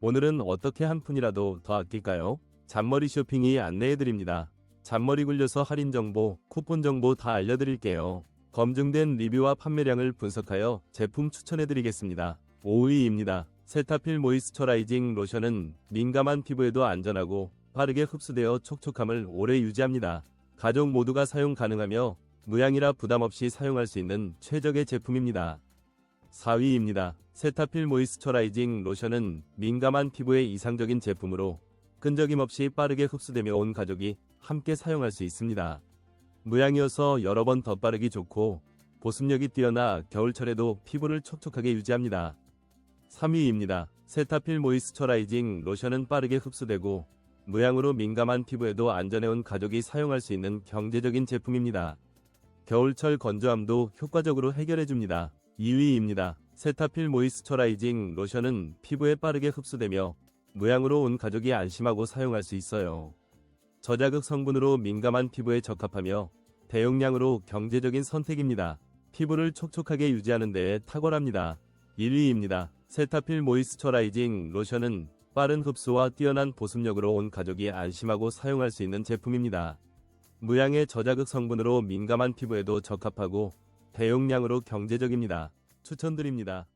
오늘은 어떻게 한 푼이라도 더 아낄까요? 잔머리 쇼핑이 안내해드립니다. 잔머리 굴려서 할인 정보, 쿠폰 정보 다 알려드릴게요. 검증된 리뷰와 판매량을 분석하여 제품 추천해드리겠습니다. 5위입니다. 세타필 모이스처라이징 로션은 민감한 피부에도 안전하고 빠르게 흡수되어 촉촉함을 오래 유지합니다. 가족 모두가 사용 가능하며 무향이라 부담 없이 사용할 수 있는 최적의 제품입니다. 4위입니다. 세타필 모이스처라이징 로션은 민감한 피부에 이상적인 제품으로 끈적임 없이 빠르게 흡수되며 온 가족이 함께 사용할 수 있습니다. 무향이어서 여러 번더 빠르기 좋고 보습력이 뛰어나 겨울철에도 피부를 촉촉하게 유지합니다. 3위입니다. 세타필 모이스처라이징 로션은 빠르게 흡수되고 무향으로 민감한 피부에도 안전해온 가족이 사용할 수 있는 경제적인 제품입니다. 겨울철 건조함도 효과적으로 해결해줍니다. 2위입니다. 세타필 모이스처라이징 로션은 피부에 빠르게 흡수되며 무향으로 온 가족이 안심하고 사용할 수 있어요. 저자극 성분으로 민감한 피부에 적합하며 대용량으로 경제적인 선택입니다. 피부를 촉촉하게 유지하는 데에 탁월합니다. 1위입니다. 세타필 모이스처라이징 로션은 빠른 흡수와 뛰어난 보습력으로 온 가족이 안심하고 사용할 수 있는 제품입니다. 무향의 저자극 성분으로 민감한 피부에도 적합하고 대용량으로 경제적입니다. 추천드립니다.